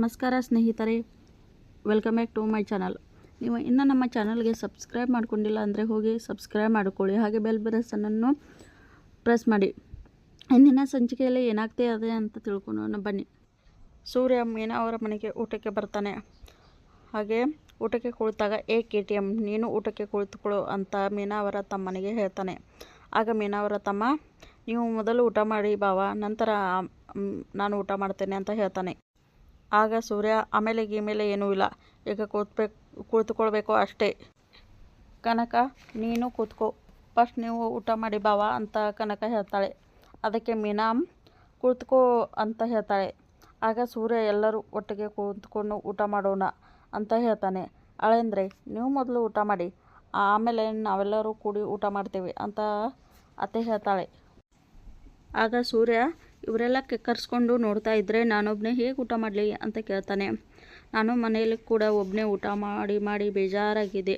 ನಮಸ್ಕಾರ ಸ್ನೇಹಿತರೆ welcome back to my channel ನೀವು ಇನ್ನೂ ನಮ್ಮ ಚಾನಲ್ಗೆ ಸಬ್ಸ್ಕ್ರೈಬ್ ಮಾಡ್ಕೊಂಡಿಲ್ಲ ಅಂದರೆ ಹೋಗಿ ಸಬ್ಸ್ಕ್ರೈಬ್ ಮಾಡಿಕೊಳ್ಳಿ. ಹಾಗೆ ಬೆಲ್ ಬರಸನ್ನು ಪ್ರೆಸ್ ಮಾಡಿ. ಇಂದಿನ ಸಂಚಿಕೆಯಲ್ಲಿ ಏನಾಗ್ತಾ ಇದೆ ಅಂತ ತಿಳ್ಕೊಂಡು ಬನ್ನಿ. ಸೂರ್ಯ ಮೀನಾ ಅವರ ಮನೆಗೆ ಊಟಕ್ಕೆ ಬರ್ತಾನೆ. ಹಾಗೆ ಊಟಕ್ಕೆ ಕುಳಿತಾಗ, ಏ ಕೆ ಟಿ ಎಂ ನೀನು ಊಟಕ್ಕೆ ಕುಳಿತುಕೊಳ್ಳು ಅಂತ ಮೀನಾ ಅವರ ತಮ್ಮನಿಗೆ ಹೇಳ್ತಾನೆ. ಆಗ ಮೀನಾ ಅವರ ತಮ್ಮ, ನೀವು ಮೊದಲು ಊಟ ಮಾಡಿ ಬಾವ, ನಂತರ ನಾನು ಊಟ ಮಾಡ್ತೇನೆ ಅಂತ ಹೇಳ್ತಾನೆ. ಆಗ ಸೂರ್ಯ, ಆಮೇಲೆ ಗೀಮೇಲೆ ಏನೂ ಇಲ್ಲ. ಈಗ ಕೂತ್ಬೇಕು ಕೂತ್ಕೊಳ್ಬೇಕು ಅಷ್ಟೇ. ಕನಕ, ನೀನು ಕೂತ್ಕೋ. ಫಸ್ಟ್ ನೀವು ಊಟ ಮಾಡಿ ಬಾವ ಅಂತ ಕನಕ ಹೇಳ್ತಾಳೆ. ಅದಕ್ಕೆ ಮೀನಾಮ್ ಕೂತ್ಕೋ ಅಂತ ಹೇಳ್ತಾಳೆ. ಆಗ ಸೂರ್ಯ ಎಲ್ಲರೂ ಒಟ್ಟಿಗೆ ಕೂತ್ಕೊಂಡು ಊಟ ಮಾಡೋಣ ಅಂತ ಹೇಳ್ತಾನೆ. ಅಳೆಂದ್ರೆ, ನೀವು ಮೊದಲು ಊಟ ಮಾಡಿ. ಆಮೇಲೆ ನಾವೆಲ್ಲರೂ ಕೂಡಿ ಊಟ ಮಾಡ್ತೀವಿ ಅಂತ ಅತ್ತೆ ಹೇಳ್ತಾಳೆ. ಆಗ ಸೂರ್ಯ ಇವರೆಲ್ಲ ಕರ್ಸ್ಕೊಂಡು ನೋಡ್ತಾ ಇದ್ದರೆ ನಾನೊಬ್ಬನೇ ಹೇಗೆ ಊಟ ಮಾಡಲಿ ಅಂತ ಕೇಳ್ತಾನೆ. ನಾನು ಮನೆಯಲ್ಲಿ ಕೂಡ ಒಬ್ಬನೇ ಊಟ ಮಾಡಿ ಮಾಡಿ ಬೇಜಾರಾಗಿದೆ.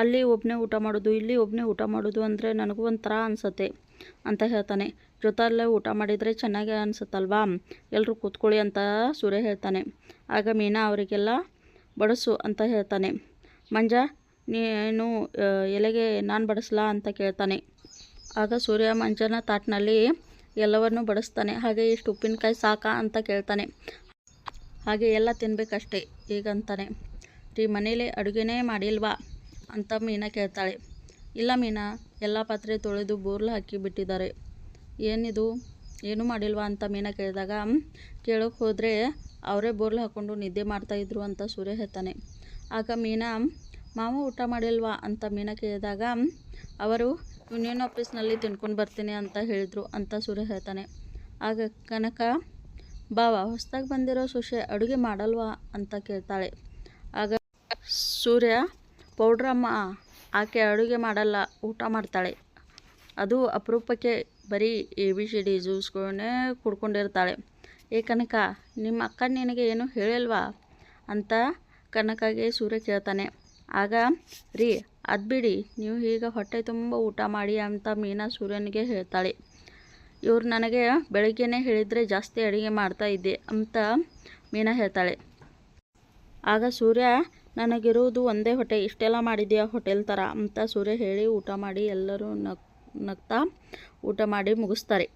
ಅಲ್ಲಿ ಒಬ್ಬನೇ ಊಟ ಮಾಡೋದು, ಇಲ್ಲಿ ಒಬ್ಬನೇ ಊಟ ಮಾಡೋದು ಅಂದರೆ ನನಗೂ ಒಂಥರ ಅನಿಸುತ್ತೆ ಅಂತ ಹೇಳ್ತಾನೆ. ಜೊತೆಯಲ್ಲೇ ಊಟ ಮಾಡಿದರೆ ಚೆನ್ನಾಗಿ ಅನಿಸುತ್ತಲ್ವಾ? ಎಲ್ಲರೂ ಕೂತ್ಕೊಳ್ಳಿ ಅಂತ ಸೂರ್ಯ ಹೇಳ್ತಾನೆ. ಆಗ ಮೀನಾ ಅವರಿಗೆಲ್ಲ ಬಡಿಸು ಅಂತ ಹೇಳ್ತಾನೆ. ಮಂಜ, ನೀನು ಎಲೆಗೆ ನಾನು ಬಡಿಸ್ಲಾ ಅಂತ ಕೇಳ್ತಾನೆ. ಆಗ ಸೂರ್ಯ ಮಂಜನ ತಾಟ್ನಲ್ಲಿ ಎಲ್ಲವನ್ನು ಬಡಿಸ್ತಾನೆ. ಹಾಗೆ ಇಷ್ಟು ಉಪ್ಪಿನಕಾಯಿ ಸಾಕಾ ಅಂತ ಕೇಳ್ತಾನೆ. ಹಾಗೆ ಎಲ್ಲ ತಿನ್ಬೇಕಷ್ಟೆ ಈಗಂತಾನೆ. ರೀ, ಮನೇಲಿ ಅಡುಗೆನೇ ಮಾಡಿಲ್ವಾ? ಅಂತ ಮೀನಾ ಕೇಳ್ತಾಳೆ. ಇಲ್ಲ ಮೀನಾ, ಎಲ್ಲ ಪಾತ್ರೆ ತೊಳೆದು ಬೋರ್ಲು ಹಾಕಿ ಬಿಟ್ಟಿದ್ದಾರೆ. ಏನಿದು? ಏನೂ ಮಾಡಿಲ್ವಾ ಅಂತ ಮೀನಾ ಕೇಳಿದಾಗ ಕೇಳೋಕೆ ಹೋದರೆ ಅವರೇ ಬೋರ್ಲು ಹಾಕ್ಕೊಂಡು ನಿದ್ದೆ ಮಾಡ್ತಾಯಿದ್ರು ಅಂತ ಸೂರ್ಯ ಹೇಳ್ತಾನೆ. ಆಗ ಮೀನಾ, ಮಾವ ಊಟ ಮಾಡಿಲ್ವಾ? ಅಂತ ಮೀನಾ ಕೇಳಿದಾಗ ಅವರು ಯೂನಿಯನ್ ಆಫೀಸ್ನಲ್ಲಿ ತಿನ್ಕೊಂಡು ಬರ್ತೀನಿ ಅಂತ ಹೇಳಿದರು ಅಂತ ಸೂರ್ಯ ಹೇಳ್ತಾನೆ. ಆಗ ಕನಕ, ಬಾವ, ಹೊಸ್ದಾಗಿ ಬಂದಿರೋ ಸೊಸೆ ಅಡುಗೆ ಮಾಡಲ್ವಾ? ಅಂತ ಕೇಳ್ತಾಳೆ. ಆಗ ಸೂರ್ಯ ಪೌಡ್ರಮ್ಮ ಆಕೆ ಅಡುಗೆ ಮಾಡಲ್ಲ, ಊಟ ಮಾಡ್ತಾಳೆ. ಅದು ಅಪರೂಪಕ್ಕೆ ಬರೀ ಎ, ಬಿ, ಸಿ, ಡಿ ಜ್ಯೂಸ್ಗಳನ್ನೇ ಕುಡ್ಕೊಂಡಿರ್ತಾಳೆ. ಏ, ಕನಕ, ನಿಮ್ಮ ಅಕ್ಕ ನಿನಗೆ ಏನು ಹೇಳಿಲ್ವಾ? ಅಂತ ಕನಕಗೆ ಸೂರ್ಯ ಕೇಳ್ತಾನೆ. ಆಗ, ರೀ ಅದು ಬಿಡಿ, ನೀವು ಈಗ ಹೊಟ್ಟೆ ತುಂಬ ಊಟ ಮಾಡಿ ಅಂತ ಮೀನಾ ಸೂರ್ಯನಿಗೆ ಹೇಳ್ತಾಳೆ. ಇವ್ರು ನನಗೆ ಬೆಳಗ್ಗೆನೇ ಹೇಳಿದರೆ ಜಾಸ್ತಿ ಅಡುಗೆ ಮಾಡ್ತಾ ಇದ್ದೆ ಅಂತ ಮೀನಾ ಹೇಳ್ತಾಳೆ. ಆಗ ಸೂರ್ಯ ನನಗಿರುವುದು ಒಂದೇ ಹೊಟ್ಟೆ, ಇಷ್ಟೆಲ್ಲ ಮಾಡಿದೆಯಾ ಹೋಟೆಲ್ ಥರ ಅಂತ ಸೂರ್ಯ ಹೇಳಿ ಊಟ ಮಾಡಿ ಎಲ್ಲರೂ ನಗ್ ನಗ್ತಾ ಊಟ ಮಾಡಿ ಮುಗಿಸ್ತಾರೆ.